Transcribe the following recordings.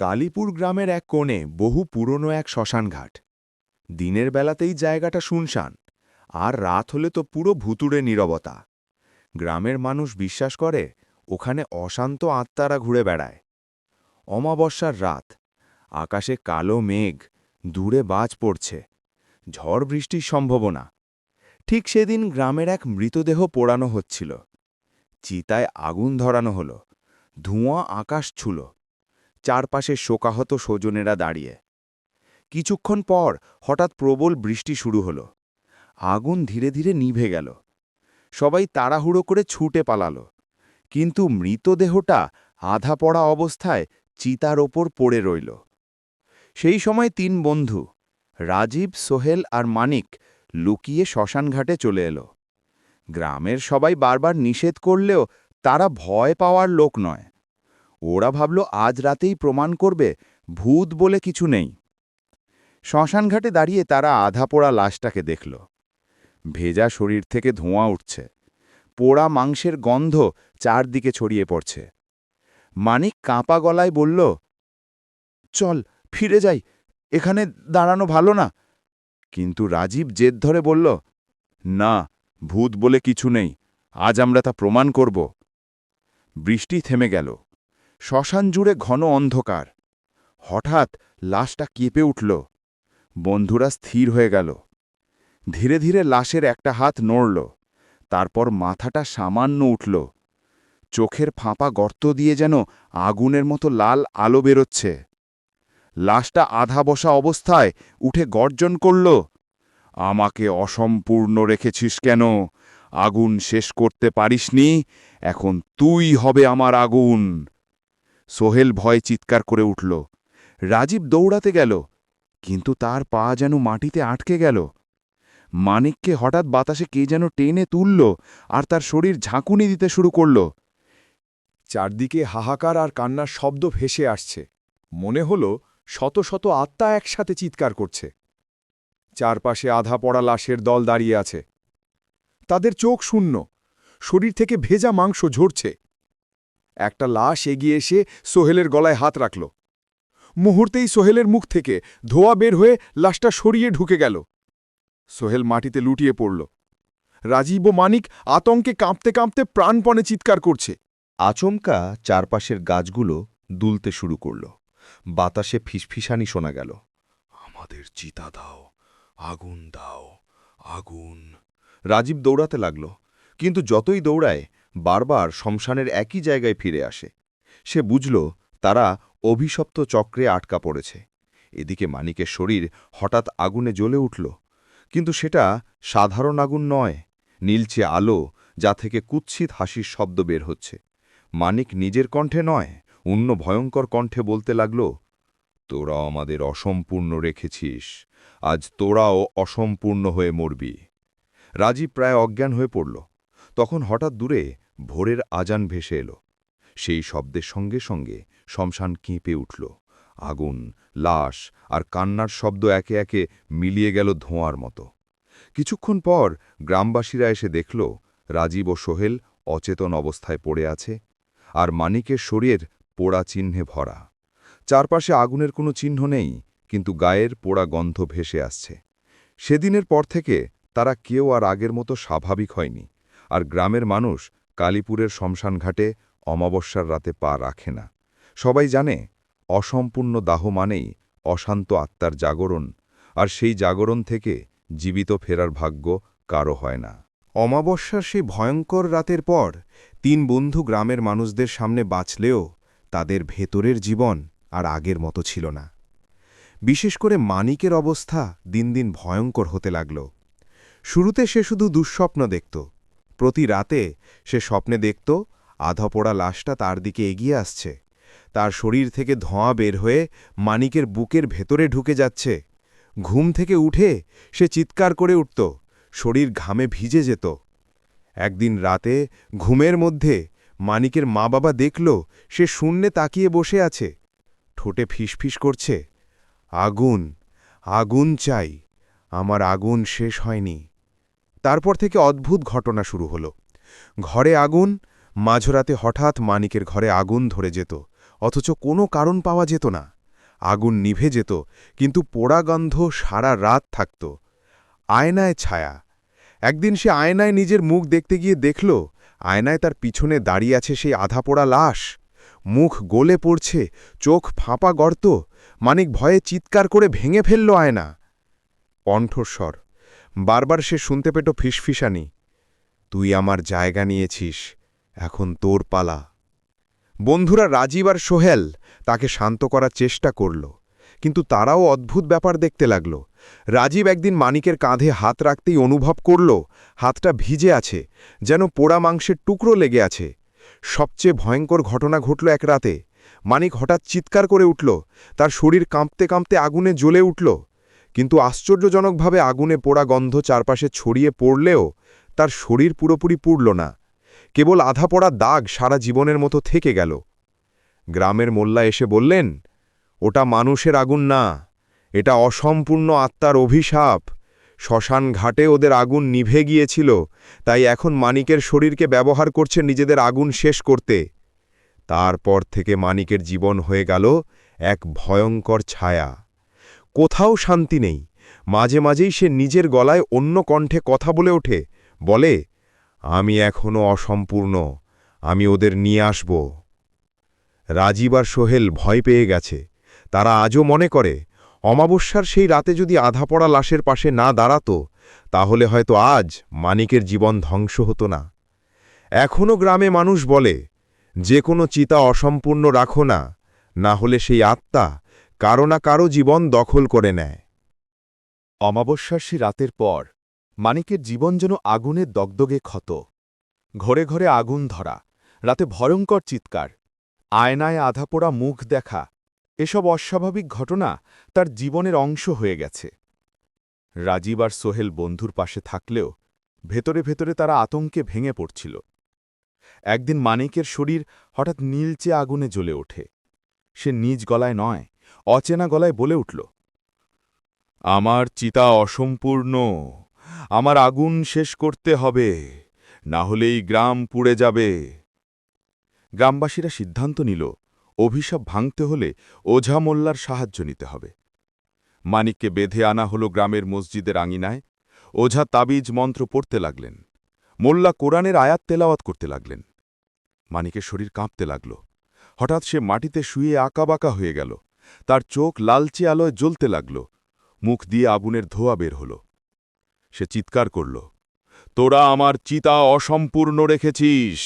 কালীপুর গ্রামের এক কোণে বহু পুরনো এক শ্মশানঘাট। দিনের বেলাতেই জায়গাটা শুনশান, আর রাত হলে তো পুরো ভুতুড়ে নীরবতা। গ্রামের মানুষ বিশ্বাস করে, ওখানে অশান্ত আত্মারা ঘুরে বেড়ায়। অমাবস্যার রাত, আকাশে কালো মেঘ, দূরে বাজ পড়ছে, ঝড় বৃষ্টির সম্ভাবনা। ঠিক সেদিন গ্রামের এক মৃতদেহ পোড়ানো হচ্ছিল। চিতায় আগুন ধরানো হলো, ধোঁয়া আকাশ ছুল। চারপাশে শোকাহত স্বজনেরা দাঁড়িয়ে। কিছুক্ষণ পর হঠাৎ প্রবল বৃষ্টি শুরু হলো। আগুন ধীরে ধীরে নিভে গেল। সবাই তাড়াহুড়ো করে ছুটে পালালো। কিন্তু মৃতদেহটা আধা পড়া অবস্থায় চিতার ওপর পড়ে রইল। সেই সময় তিন বন্ধু, রাজীব, সোহেল আর মানিক, লুকিয়ে শ্মশানঘাটে চলে এলো। গ্রামের সবাই বারবার নিষেধ করলেও তারা ভয় পাওয়ার লোক নয়। ওরা ভাবল আজ রাতেই প্রমাণ করবে, ভূত বলে কিছু নেই। শ্মশানঘাটে দাঁড়িয়ে তারা আধা পোড়া লাশটাকে দেখল। ভেজা শরীর থেকে ধোঁয়া উঠছে। পোড়া মাংসের গন্ধ চারদিকে ছড়িয়ে পড়ছে। মানিক কাঁপা গলায় বলল, চল, ফিরে যাই, এখানে দাঁড়ানো ভালো না। কিন্তু রাজীব জেদ ধরে বলল, না, ভূত বলে কিছু নেই, আজ আমরা তা প্রমাণ করব। বৃষ্টি থেমে গেল। শ্মশান জুড়ে ঘন অন্ধকার। হঠাৎ লাশটা কেঁপে উঠল। বন্ধুরা স্থির হয়ে গেল। ধীরে ধীরে লাশের একটা হাত নড়ল। তারপর মাথাটা সামান্য উঠল। চোখের ফাঁপা গর্ত দিয়ে যেন আগুনের মতো লাল আলো বেরোচ্ছে। লাশটা আধা বসা অবস্থায় উঠে গর্জন করল, আমাকে অসম্পূর্ণ রেখেছিস কেন? আগুন শেষ করতে পারিসনি? এখন তুই হবে আমার আগুন। সোহেল ভয়ে চিৎকার করে উঠল। রাজীব দৌড়াতে গেল, কিন্তু তার পা যেন মাটিতে আটকে গেল। মানিককে হঠাৎ বাতাসে কে যেন টেনে তুলল আর তার শরীর ঝাঁকুনি দিতে শুরু করল। চারদিকে হাহাকার আর কান্নার শব্দ ভেসে আসছে। মনে হল শত শত আত্মা একসাথে চিৎকার করছে। চারপাশে আধা পড়া লাশের দল দাঁড়িয়ে আছে। তাদের চোখ শূন্য। শরীর থেকে ভেজা মাংস ঝরছে। একটা লাশ এগিয়ে এসে সোহেলের গলায় হাত রাখল। মুহূর্তেই সোহেলের মুখ থেকে ধোয়া বের হয়ে লাশটা সরিয়ে ঢুকে গেল। সোহেল মাটিতে লুটিয়ে পড়ল। রাজীব ও মানিক আতঙ্কে কাঁপতে কাঁপতে প্রাণপণে চিৎকার করছে। আচমকা চারপাশের গাছগুলো দুলতে শুরু করল। বাতাসে ফিসফিসানি শোনা গেল। আমাদের চিতা দাও আগুন দাও আগুন। রাজীব দৌড়াতে লাগল কিন্তু যতই দৌড়ায় বারবার শমশানের একই জায়গায় ফিরে আসে। সে বুঝল, তারা অভিশপ্ত চক্রে আটকা পড়েছে। এদিকে মানিকের শরীর হঠাৎ আগুনে জ্বলে উঠল। কিন্তু সেটা সাধারণ আগুন নয়, নীলচে আলো যা থেকে কুৎসিত হাসির শব্দ বের হচ্ছে। মানিক নিজের কণ্ঠে নয়, অন্য ভয়ঙ্কর কণ্ঠে বলতে লাগল, তোরা আমাদের অসম্পূর্ণ রেখেছিস। আজ তোরাও অসম্পূর্ণ হয়ে মরবি। রাজীব প্রায় অজ্ঞান হয়ে পড়ল। তখন হঠাৎ দূরে ভোরের আজান ভেসে এলো। সেই শব্দের সঙ্গে সঙ্গে শমশান কেঁপে উঠল। আগুন, লাশ আর কান্নার শব্দ একে একে মিলিয়ে গেল ধোঁয়ার মতো। কিছুক্ষণ পর গ্রামবাসীরা এসে দেখল, রাজীব ও সোহেল অচেতন অবস্থায় পড়ে আছে আর মানিকের শরীর পোড়া চিহ্নে ভরা। চারপাশে আগুনের কোনো চিহ্ন নেই, কিন্তু গায়ের পোড়া গন্ধ ভেসে আসছে। সেদিনের পর থেকে তারা কেউ আর আগের মতো স্বাভাবিক হয়নি। আর গ্রামের মানুষ কালীপুরের শ্মশানঘাটে অমাবস্যার রাতে পা রাখে না। সবাই জানে, অসম্পূর্ণ দাহ মানেই অশান্ত আত্মার জাগরণ, আর সেই জাগরণ থেকে জীবিত ফেরার ভাগ্য কারও হয় না। অমাবস্যার সেই ভয়ঙ্কর রাতের পর তিন বন্ধু গ্রামের মানুষদের সামনে বাঁচলেও তাদের ভেতরের জীবন আর আগের মতো ছিল না। বিশেষ করে মানিকের অবস্থা দিন দিন ভয়ঙ্কর হতে লাগল। শুরুতে সে শুধু দুঃস্বপ্ন দেখত প্রতি রাতে সে স্বপ্নে দেখত আধাপোড়া লাশটা তার দিকে এগিয়ে আসছে। তার শরীর থেকে ধোঁয়া বের হয়ে মানিকের বুকের ভেতরে ঢুকে যাচ্ছে। ঘুম থেকে উঠে সে চিৎকার করে উঠত, শরীর ঘামে ভিজে যেত। একদিন রাতে ঘুমের মধ্যে মানিকের মা বাবা দেখল সে শূন্যে তাকিয়ে বসে আছে। ঠোঁটে ফিসফিস করছে, আগুন আগুন চাই, আমার আগুন শেষ হয়নি। তারপর থেকে অদ্ভুত ঘটনা শুরু হল। ঘরে আগুন, মাঝরাতে হঠাৎ মানিকের ঘরে আগুন ধরে যেত, অথচ কোনো কারণ পাওয়া যেত না। আগুন নিভে যেত, কিন্তু পোড়া গন্ধ সারা রাত থাকত। আয়নায় ছায়া। একদিন সে আয়নায় নিজের মুখ দেখতে গিয়ে দেখল, আয়নায় তার পিছনে দাঁড়িয়ে আছে সেই আধা পোড়া লাশ। মুখ গলে পড়ছে, চোখ ফাঁপা গর্ত, মানিক ভয়ে চিৎকার করে ভেঙে ফেলল আয়না। কণ্ঠস্বর। বারবার সে শুনতে পেত ফিসফিসানি, তুই আমার জায়গা নিয়েছিস, এখন তোর পালা। বন্ধুরা রাজীব আর সোহেল তাকে শান্ত করার চেষ্টা করল, কিন্তু তারাও অদ্ভুত ব্যাপার দেখতে লাগল। রাজীব একদিন মানিকের কাঁধে হাত রাখতেই অনুভব করল, হাতটা ভিজে আছে, যেন পোড়া মাংসের টুকরো লেগে আছে। সবচেয়ে ভয়ঙ্কর ঘটনা ঘটল এক রাতে। মানিক হঠাৎ চিৎকার করে উঠল, তার শরীর কাঁপতে কাঁপতে আগুনে জ্বলে উঠল। কিন্তু আশ্চর্যজনকভাবে আগুনে পোড়া গন্ধ চারপাশে ছড়িয়ে পড়লেও তার শরীর পুরোপুরি পুড়ল না। কেবল আধা পড়া দাগ সারা জীবনের মতো থেকে গেল। গ্রামের মোল্লা এসে বললেন, ওটা মানুষের আগুন না। এটা অসম্পূর্ণ আত্মার অভিশাপ। শ্মশান ঘাটে ওদের আগুন নিভে গিয়েছিল, তাই এখন মানিকের শরীরকে ব্যবহার করছে নিজেদের আগুন শেষ করতে। তারপর থেকে মানিকের জীবন হয়ে গেল এক ভয়ঙ্কর ছায়া। কোথাও শান্তি নেই। মাঝে মাঝেই সে নিজের গলায় অন্য কণ্ঠে কথা বলে ওঠে, বলে, আমি এখনও অসম্পূর্ণ, আমি ওদের নিয়ে আসব। রাজীব আর সোহেল ভয় পেয়ে গেছে। তারা আজও মনে করে, অমাবস্যার সেই রাতে যদি আধা পড়া লাশের পাশে না দাঁড়াতো, তাহলে হয়তো আজ মানিকের জীবন ধ্বংস হতো না। এখনও গ্রামে মানুষ বলে, যে কোনো চিতা অসম্পূর্ণ রাখো না না হলে সেই আত্মা কারও না কারও জীবন দখল করে নেয়। অমাবস্যার সে রাতের পর, মানিকের জীবন যেন আগুনের দগদগে ক্ষত। ঘরে ঘরে আগুন ধরা, রাতে ভয়ঙ্কর চিৎকার, আয়নায় আধাপোড়া মুখ দেখা, এসব অস্বাভাবিক ঘটনা তার জীবনের অংশ হয়ে গেছে। রাজীব আর সোহেল বন্ধুর পাশে থাকলেও ভেতরে ভেতরে তারা আতঙ্কে ভেঙে পড়ছিল। একদিন মানিকের শরীর হঠাৎ নীলচে আগুনে জ্বলে ওঠে। সে নিজ গলায় নয় অচেনা গলায় বলে উঠল, আমার চিতা অসম্পূর্ণ। আমার আগুন শেষ করতে হবে। না হলেই গ্রাম পুড়ে যাবে। গ্রামবাসীরা সিদ্ধান্ত নিল, অভিশাপ ভাঙতে হলে ওঝা মোল্লার সাহায্য নিতে হবে। মানিককে বেঁধে আনা হল গ্রামের মসজিদের আঙিনায়। ওঝা তাবিজ মন্ত্র পড়তে লাগলেন। মোল্লা কোরআনের আয়াত তেলাওয়াত করতে লাগলেন। মানিকের শরীর কাঁপতে লাগল। হঠাৎ সে মাটিতে শুয়ে আঁকাবাঁকা হয়ে গেল। তার চোখ লালচে আলোয় জ্বলতে লাগল। মুখ দিয়ে আগুনের ধোয়া বের হল। সে চিৎকার করল, তোরা আমার চিতা অসম্পূর্ণ রেখেছিস,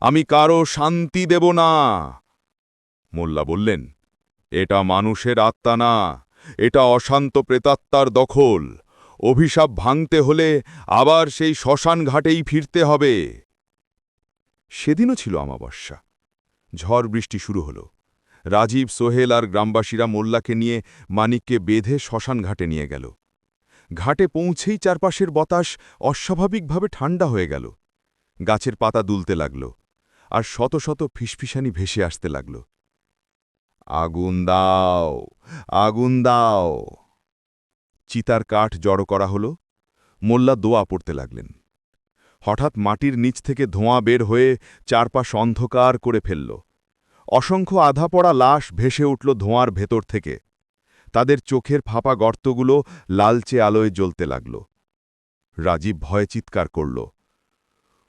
আমি কারও শান্তি দেব না। মোল্লা বললেন, এটা মানুষের আত্মা না, এটা অশান্ত প্রেতাত্মার দখল। অভিশাপ ভাঙতে হলে আবার সেই শ্মশান ঘাটেই ফিরতে হবে। সেদিনও ছিল অমাবস্যা। ঝড় বৃষ্টি শুরু হল। রাজীব, সোহেল আর গ্রামবাসীরা মোল্লাকে নিয়ে মানিককে বেঁধে শ্মশান ঘাটে নিয়ে গেল। ঘাটে পৌঁছেই চারপাশের বাতাস অস্বাভাবিকভাবে ঠান্ডা হয়ে গেল। গাছের পাতা দুলতে লাগল আর শত শত ফিসফিসানি ভেসে আসতে লাগল। আগুন দাও আগুন দাও। চিতার কাঠ জড়ো করা হল। মোল্লা দোয়া পড়তে লাগলেন। হঠাৎ মাটির নিচ থেকে ধোঁয়া বের হয়ে চারপাশ অন্ধকার করে ফেলল। অসংখ্য আধা পড়া লাশ ভেসে উঠল ধোঁয়ার ভেতর থেকে। তাদের চোখের ফাঁপা গর্তগুলো লালচে আলোয় জ্বলতে লাগল। রাজীব ভয়ে চিৎকার করল,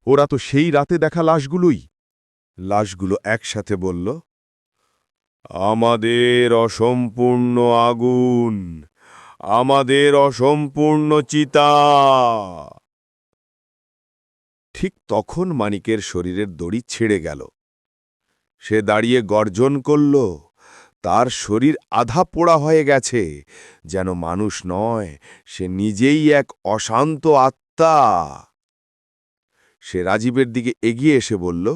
ওরা তো সেই রাতে দেখা লাশগুলোই! লাশগুলো একসাথে বলল, আমাদের অসম্পূর্ণ আগুন, আমাদের অসম্পূর্ণ চিতা! ঠিক তখন মানিকের শরীরের দড়ি ছেড়ে গেল। সে দাঁড়িয়ে গর্জন করল, তার শরীর আধা পোড়া হয়ে গেছে, যেন মানুষ নয়, সে নিজেই এক অশান্ত আত্মা। সে রাজীবের দিকে এগিয়ে এসে বলল,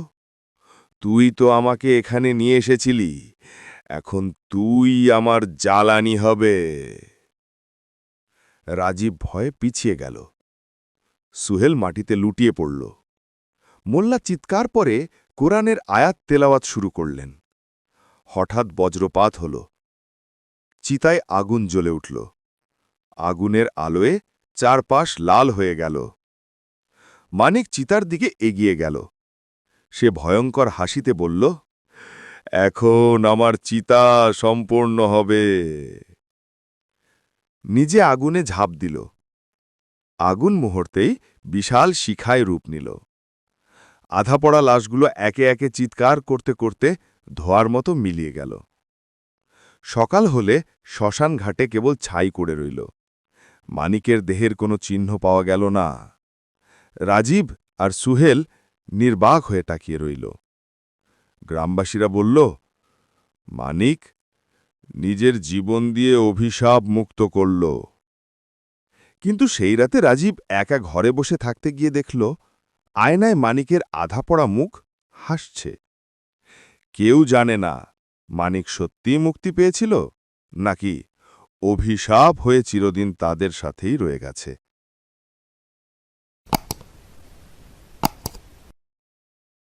তুই তো আমাকে এখানে নিয়ে এসেছিলি, এখন তুই আমার জ্বালানি হবে। রাজীব ভয়ে পিছিয়ে গেল। সুহেল মাটিতে লুটিয়ে পড়ল। মোল্লা চিৎকার পরে কোরআনের আয়াত তেলাওয়াত শুরু করলেন। হঠাৎ বজ্রপাত হল। চিতায় আগুন জ্বলে উঠল। আগুনের আলোয় চারপাশ লাল হয়ে গেল। মানিক চিতার দিকে এগিয়ে গেল। সে ভয়ঙ্কর হাসিতে বলল, এখন আমার চিতা সম্পূর্ণ হবে। নিজে আগুনে ঝাঁপ দিল। আগুন মুহূর্তেই বিশাল শিখায় রূপ নিল। আধা পড়া লাশগুলো একে একে চিৎকার করতে করতে ধোয়ার মতো মিলিয়ে গেল। সকাল হলে শ্মশান ঘাটে কেবল ছাই করে রইল। মানিকের দেহের কোনো চিহ্ন পাওয়া গেল না। রাজীব আর সুহেল নির্বাক হয়ে তাকিয়ে রইল। গ্রামবাসীরা বলল, মানিক নিজের জীবন দিয়ে অভিশাপ মুক্ত করল। কিন্তু সেই রাতে রাজীব একা ঘরে বসে থাকতে গিয়ে দেখল আয়নায় মানিকের আধা পড়া মুখ হাসছে। কেউ জানে না মানিক সত্যি মুক্তি পেয়েছিল নাকি অভিশাপ হয়ে চিরদিন তাদের সাথেই রয়ে গেছে।